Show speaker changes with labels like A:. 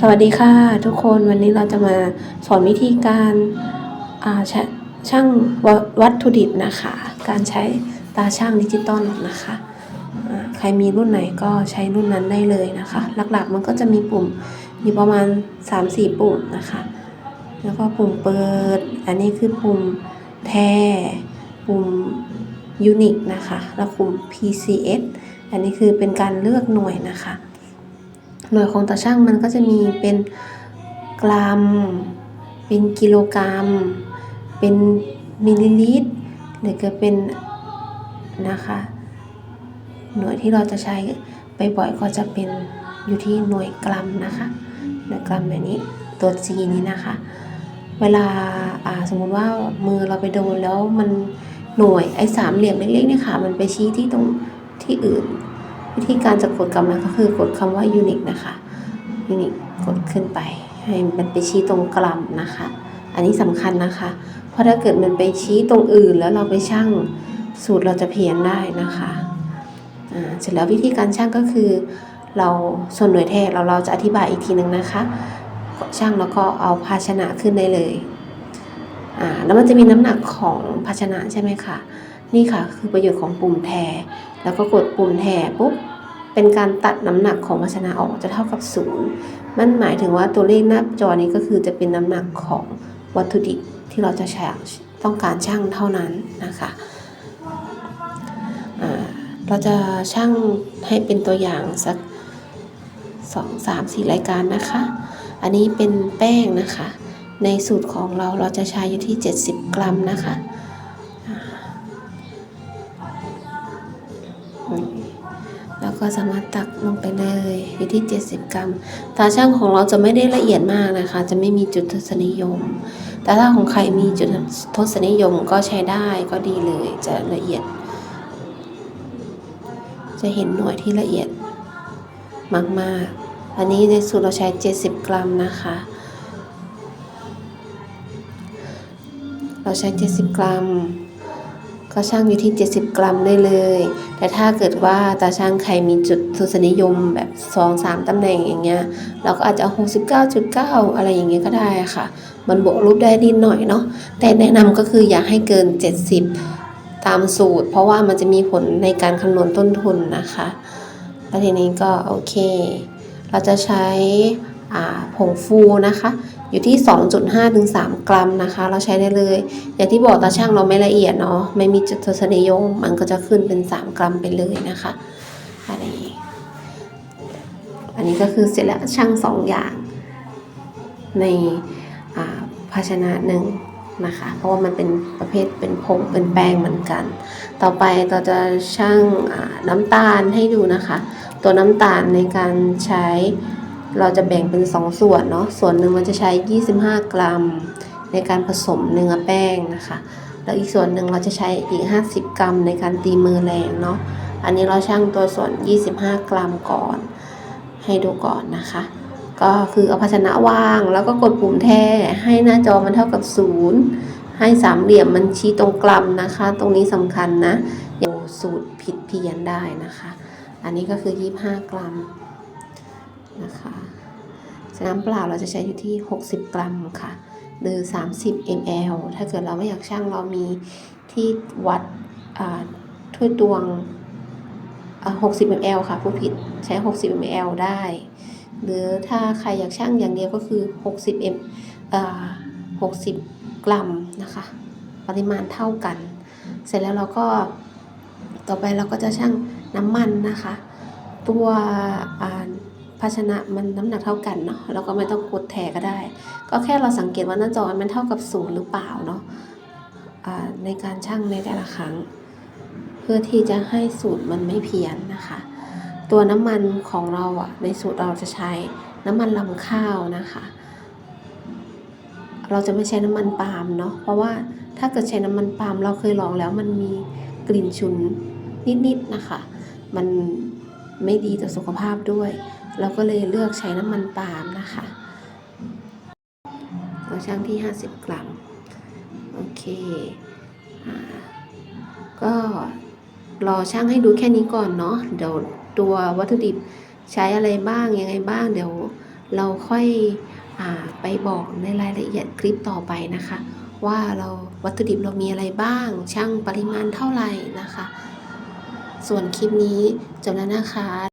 A: สวัสดีค่ะทุกคนวันนี้เราจะมาสอนวิธีการาชช่างววัตถุดิบนะคะ การใช้ตาช่างดิจิตอลนะคะใครมีรุ่นไหนก็ใช้รุ่นนั้นได้เลยนะคะ หลักๆมันก็จะมีปุ่มอยู่ประมาณ 3-4 ปุ่มนะคะ แล้วก็ปุ่มเปิด อันนี้คือปุ่มแทปุ่มยูนิคนะคะ แล้วปุ่ม PCS อันนี้คือเป็นการเลือกหน่วยนะคะ หน่วยของตาช่างมันก็จะมีเป็นกรัม เป็นกิโลกรัม เป็นมิลลิลิตร หรือก็เป็นนะคะ หน่วยที่เราจะใช้ไปบ่อยก็จะเป็นอยู่ที่หน่วยกรัมนะคะหน่วยกรัมแบบนี้ตัว G นี้นะคะ เวลาอ่าสมมุติว่ามือเราไปโดนแล้วมันหน่วยไอ้สามเหลี่ยมเล็กๆเนี่ยค่ะ มันไปชี้ที่ตรงที่อื่น วิธีการจะกดกลับมาก็คือกดคำว่า unique นะคะ unique กดขึ้นไป ให้มันไปชี้ตรงกลัมนะคะ อันนี้สำคัญนะคะ เพราะถ้าเกิดมันไปชี้ตรงอื่นแล้วเราไปชั่งสูตรเราจะเพี้ยนได้นะคะอ่าเสร็จแล้ววิธีการชั่งก็คือ เราส่วนหน่วยแทนเราเราจะอธิบายอีกทีหนึ่งนะคะชั่งแล้วก็เอาภาชนะขึ้นได้เลยอ่าแล้วมันจะมีน้ำหนักของภาชนะใช่ไหมคะนี่ค่ะคือประโยชน์ของปุ่มแท แล้วก็กดปุ่มแทปุ๊บเป็นการตัดน้ำหนักของภาชนะออกจะเท่ากับศูนย์มันหมายถึงว่าตัวเลขหน้าจอนี้ก็คือจะเป็นน้ำหนักของวัตถุดิบที่เราจะใช้ต้องการช่างเท่านั้นนะคะเราจะช่างให้เป็นตัวอย่างสักสองสามสี่รายการนะคะ อันนี้เป็นแป้งนะคะ ในสูตรของเราเราจะใช้อยู่ที่ 70 กรัมนะคะ แล้วก็สามารถตักลงไปเลยอยู่ที่ 70 กรัม ตาช่างของเราจะไม่ได้ละเอียดมากนะคะ จะไม่มีจุดทศนิยม แต่ถ้าของใครมีจุดทศนิยมก็ใช้ได้ก็ดีเลยจะละเอียด จะเห็นหน่วยที่ละเอียดมากๆ อันนี้ในสูตรเราใช้ 70 กรัมนะคะ เราใช้ 70 กรัม ก็ช่างอยู่ที่ 70 กรัมได้เลย แต่ถ้าเกิดว่าตาช่างใครมีจุดทศนิยมแบบ2-3ตำแหน่งอย่างเงี้ย เราก็อาจจะ 69.9 อะไรอย่างเงี้ยก็ได้ค่ะ มันบวกลบได้นิดหน่อยเนาะ แต่แนะนำก็คืออย่าให้เกิน 70 ตามสูตร เพราะว่ามันจะมีผลในการคำนวณต้นทุนนะคะแล้วทีนี้ก็โอเค เราจะใช้ ผงฟูนะคะ อยู่ที่ 2.5ถึง3กรัมนะคะ เราใช้ได้เลย อย่างที่บอกตาช่างเราไม่ละเอียดเนาะไม่มีจุดทศนิยมมันก็จะขึ้นเป็น 3 กรัมไปเลยนะคะอันนี้อันนี้ก็คือเสร็จแล้วช่าง 2 อย่าง ในภาชนะหนึ่งนะคะ เพราะว่ามันเป็นประเภทเป็นผงเป็นแป้งเหมือนกัน ต่อไปเราจะช่างน้ำตาลให้ดูนะคะ ตัวน้ำตาลในการใช้ เราจะแบ่งเป็น 2 ส่วนเนาะส่วนหนึ่งมันจะใช้ 25 กรัม ในการผสมเนื้อแป้งนะคะ แล้วอีกส่วนหนึ่งเราจะใช้อีก 50 กรัม ในการตีมือแรงเนาะอันนี้เราชั่งตัวส่วน 25 กรัมก่อน ให้ดูก่อนนะคะ ก็คือเอาภาชนะวางแล้วก็กดปุ่มแท่ให้หน้าจอมันเท่ากับศูนย์ให้สามเหลี่ยมมันชี้ตรงกลัมนะคะ ตรงนี้สำคัญนะอย่าสูตรผิดเพี้ยนได้นะคะ อันนี้ก็คือ 25 กรัมนะคะ น้ำเปล่าเราจะใช้อยู่ที่ 60 กรัมค่ะ หรือ 30 ml ถ้าเกิดเราไม่อยากชั่งเรามีที่วัดถ้วยตวง 60 ml ค่ะผู้ผิดใช้ 60 ml ได้ หรือถ้าใครอยากชั่งอย่างเดียวก็คือ 60 m อ60 กรัมนะคะ ปริมาณเท่ากัน เสร็จแล้วเราก็ต่อไปเราก็จะชั่งน้ำมันนะคะ ตัวาภาชนะมันน้ำหนักเท่ากันเนาะเราก็ไม่ต้องกดแทก็ได้ ก็แค่เราสังเกตว่าหน้าจอมันเท่ากับศูนย์หรือเปล่าเนาะในการชั่งในแต่ละครั้ง เพื่อที่จะให้สูตรมันไม่เพี้ยนนะคะ ตัวน้ำมันของเราอะในสูตรเราจะใช้น้ำมันลำข้าวนะคะ เราจะไม่ใช้น้ำมันปาล์มเนาะเพราะว่าถ้าเกิดใช้น้ำมันปาล์มเราเคยลองแล้วมันมีกลิ่นฉุนนิดๆนะคะ มันไม่ดีต่อสุขภาพด้วย เราก็เลยเลือกใช้น้ำมันปาล์มนะคะเราช่างที่ 50 กรัม โอเคอก็รอช่างให้ดูแค่นี้ก่อนเนาะเดี๋ยวตัววัตถุดิบใช้อะไรบ้างยังไงบ้าง เดี๋ยวเราค่อยอไปบอกในรายละเอียดคลิปต่อไปนะคะ ว่าเราวัตถุดิบเรามีอะไรบ้าง ช่างปริมาณเท่าไหร่นะคะ ส่วนคลิปนี้จบแล้วนะคะ